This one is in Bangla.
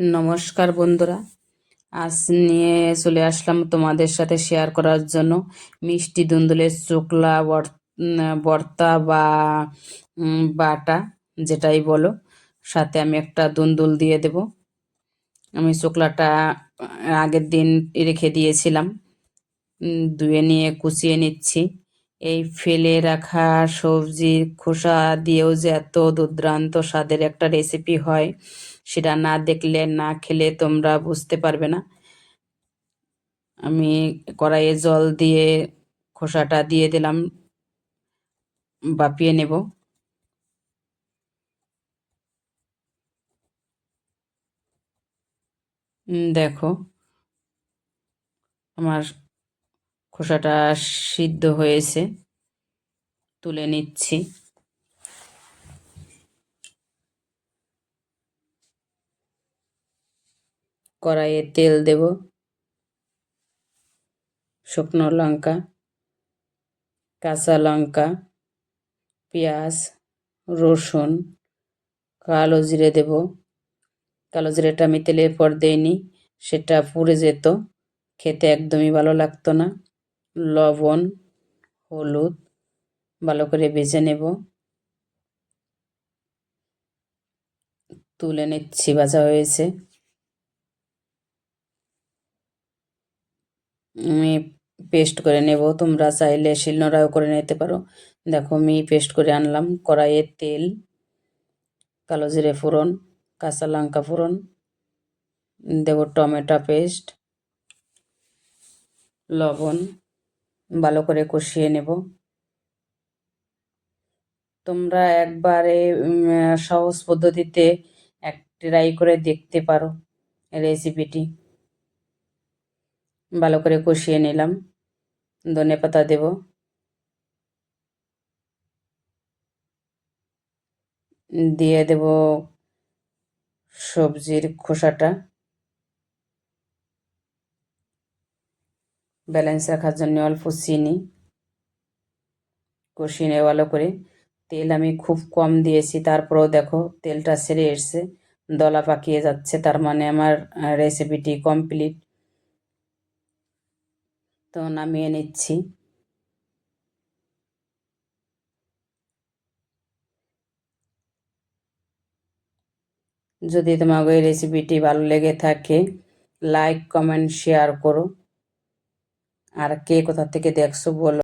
নমস্কার বন্ধুরা। আজ নিয়ে চলে আসলাম তোমাদের সাথে শেয়ার করার জন্য। মিষ্টি দুন্দুলের চোকলা বর- উম, বা বাটা যেটাই বলো সাথে আমি একটা দুন্দুল দিয়ে দেব। আমি চোকলাটা আগের দিন রেখে দিয়েছিলাম। ধুয়ে নিয়ে কুচিয়ে নিচ্ছি। এই ফেলে রাখা সবজির খোসা দিয়েও যে এত দুর্দান্ত স্বাদের একটা রেসিপি হয়, সেটা না দেখলে, না খেলে তোমরা বুঝতে পারবে না। আমি কড়াইয়ে জল দিয়ে খোসাটা দিয়ে দিলাম, বাপিয়ে নেব। দেখো, আমার খোসাটা সিদ্ধ হয়েছে। তুলে নিচ্ছি। কড়াইয়ে তেল দেব। শুকনো লঙ্কা, কাঁচা লঙ্কা, পেঁয়াজ, রসুন, কালো জিরে দেব। কালো জিরেটা আমি তেলের পর দেইনি, সেটা পুড়ে যেত। খেতে একদমই ভালো লাগতো না। লবণ, হলুদ, ভালো করে ভেজে নেব। তুলে নিচ্ছি, ভাজা হয়েছে। আমি পেস্ট করে নেব। তোমরা চাইলে শিলনোড়াও করে নিতে পারো। দেখো, আমি পেস্ট করে আনলাম। কড়াইয়ে তেল, কালো জিরে ফোড়ন, কাঁচা লঙ্কা ফোড়ন, দেব টমেটো পেস্ট, লবণ ভালো করে কষিয়ে নেব। তোমরা একবারে সহজ পদ্ধতিতে এক ট্রাই করে দেখতে পারো রেসিপিটি ভালো করে কষিয়ে নিলাম। ধনে পাতা দেব। দিয়ে দেব সবজির খোসাটা। ব্যালেন্স রাখার জন্য অল্প চিনি, কষিয়ে নেওয়া ভালো করে। তেল আমি খুব কম দিয়েছি, তারপরেও দেখো তেলটা সেরে এসছে, দলা পাকিয়ে যাচ্ছে, তার মানে আমার রেসিপিটি কমপ্লিট তো নামিয়ে নিচ্ছি। যদি তোমাকে এই রেসিপিটি ভালো লেগে থাকে লাইক কমেন্ট শেয়ার করো। আর কে কোথা থেকে দেখছ বলো?